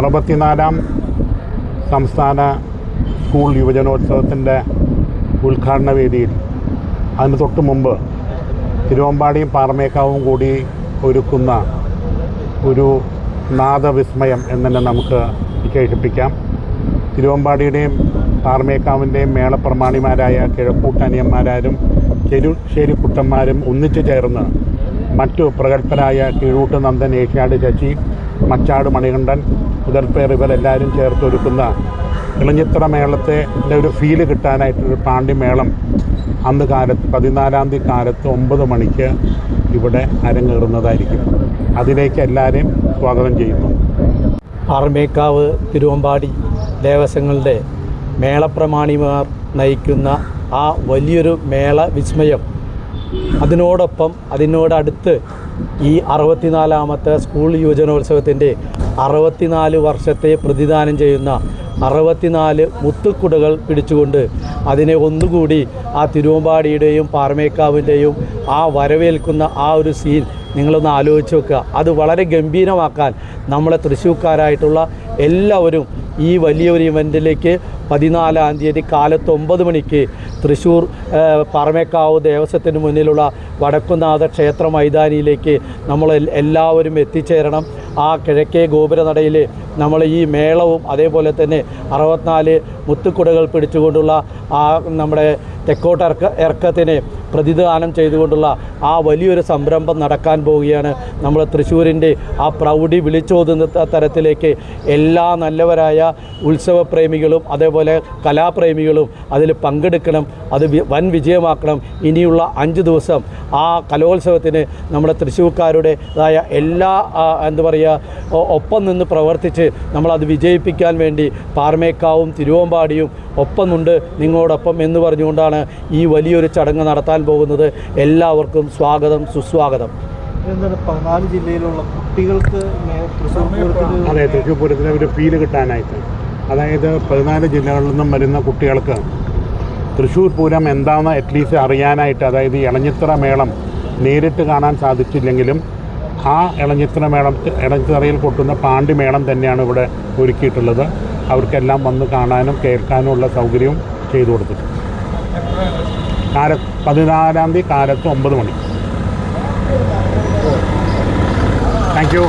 അറുപത്തിനാലാം സംസ്ഥാന സ്കൂൾ യുവജനോത്സവത്തിന്റെ ഉദ്ഘാടന വേദിയിൽ അതിന് തൊട്ട് മുമ്പ് തിരുവമ്പാടിയും പാറമേക്കാവും കൂടി ഒരുക്കുന്ന ഒരു നാദവിസ്മയം എന്ന് നമുക്ക് കേൾപ്പിക്കാം തിരുവമ്പാടിയുടെയും പാറമേക്കാവിന്റെയും മേളപ്രമാണിമാരായ കിഴക്കൂട്ടനിയന്മാരും ചെരുശ്ശേരി കുട്ടന്മാരും ഒന്നിച്ചു ചേർന്ന് മറ്റു പ്രഗത്ഭരായ കീഴൂട്ട് നന്ദൻ ഏഷ്യാട് ശശി മച്ചാട് മണികണ്ഠൻ മുതൽപ്പേർ ഇവരെല്ലാവരും ചേർത്തൊരുക്കുന്ന ഇളഞ്ഞിത്ര മേളത്തെ ഒരു ഫീൽ കിട്ടാനായിട്ടൊരു പാണ്ഡിമേളം അന്ന് കാലത്ത് പതിനാലാം തീയതി കാലത്ത് ഒമ്പത് മണിക്ക് ഇവിടെ അരങ്ങേറുന്നതായിരിക്കും. അതിലേക്ക് എല്ലാവരെയും സ്വാഗതം ചെയ്യുന്നു. ആർമേക്കാവ് തിരുവമ്പാടി ദേവസ്വങ്ങളുടെ മേളപ്രമാണിമാർ നയിക്കുന്ന ആ വലിയൊരു മേള വിസ്മയം. അതിനോടൊപ്പം അതിനോടടുത്ത് ഈ അറുപത്തിനാലാമത്തെ സ്കൂൾ യുവജനോത്സവത്തിന്റെ അറുപത്തിനാല് വർഷത്തെ പ്രതിദാനം ചെയ്യുന്ന അറുപത്തിനാല് മുത്തുക്കുടകൾ പിടിച്ചുകൊണ്ട് അതിനെ ഒന്നുകൂടി ആ തിരുവമ്പാടിയുടെയും പാറമേക്കാവിന്റെയും ആ വരവേൽക്കുന്ന ആ ഒരു സീൻ നിങ്ങളൊന്ന് ആലോചിച്ച് വെക്കുക. അത് വളരെ ഗംഭീരമാക്കാൻ നമ്മളെ തൃശ്ശൂർക്കാരായിട്ടുള്ള എല്ലാവരും ഈ വലിയൊരു ഇവന്റിലേക്ക് പതിനാലാം തീയതി കാലത്ത് ഒമ്പത് മണിക്ക് തൃശ്ശൂർ പറമേക്കാവ് ദേവസ്വത്തിന് മുന്നിലുള്ള വടക്കുന്നാഥ ക്ഷേത്ര മൈതാനിയിലേക്ക് നമ്മൾ എല്ലാവരും എത്തിച്ചേരണം. ആ കിഴക്കേ ഗോപുരനടയിൽ നമ്മൾ ഈ മേളവും അതേപോലെ തന്നെ അറുപത്തിനാല് മുത്തുക്കുടകൾ പിടിച്ചുകൊണ്ടുള്ള ആ നമ്മുടെ തെക്കോട്ട് ഇറക്ക പ്രതിദാനം ചെയ്തുകൊണ്ടുള്ള ആ വലിയൊരു സംരംഭം നടക്കാൻ പോവുകയാണ്. നമ്മൾ തൃശ്ശൂരിന്റെ ആ പ്രൗഢി വിളിച്ചോതുന്ന തരത്തിലേക്ക് എല്ലാ നല്ലവരായ ഉത്സവപ്രേമികളും അതേപോലെ കലാപ്രേമികളും അതിൽ പങ്കെടുക്കണം അത് വൻ വിജയമാക്കണം. ഇനിയുള്ള അഞ്ച് ദിവസം ആ കലോത്സവത്തിന് നമ്മുടെ തൃശ്ശൂർക്കാരുടേതായ എല്ലാ എന്താ പറയുക ഒപ്പം നിന്ന് പ്രവർത്തിച്ച് നമ്മളത് വിജയിപ്പിക്കാൻ വേണ്ടി പാർമേക്കാവും തിരുവമ്പാടിയും ഒപ്പമുണ്ട് നിങ്ങളോടൊപ്പം എന്ന് പറഞ്ഞുകൊണ്ടാണ് ഈ വലിയൊരു ചടങ്ങ് നടത്താൻ പോകുന്നത് എല്ലാവർക്കും സ്വാഗതം സുസ്വാഗതം. എന്താണ് പതിനാല് ജില്ലയിലുള്ള കുട്ടികൾക്ക് മേ- തൃശ്ശൂർ പൂരത്തിന് അതെ ഒരു ഫീൽ കിട്ടാനായിട്ട്. അതായത് പതിനാല് ജില്ലകളിൽ നിന്നും വരുന്ന കുട്ടികൾക്ക് തൃശ്ശൂർ പൂരം എന്താണെന്ന് അറ്റ്ലീസ്റ്റ് അറിയാനായിട്ട് അതായത് ഇളഞ്ഞിത്ര മേളം നേരിട്ട് കാണാൻ സാധിച്ചില്ലെങ്കിലും ആ ഇളഞ്ഞിത്ര മേളം ഇളഞ്ഞിത്തറയിൽ കൊട്ടുന്ന പാണ്ടി മേളം തന്നെയാണ് ഇവിടെ ഒരുക്കിയിട്ടുള്ളത്. അവർക്കെല്ലാം വന്ന് കാണാനും കേൾക്കാനുമുള്ള സൗകര്യവും ചെയ്തു കൊടുത്തിട്ടുണ്ട്. കാല പതിനാലാം തീയതി കാലത്ത് ഒമ്പത് മണി. Thank you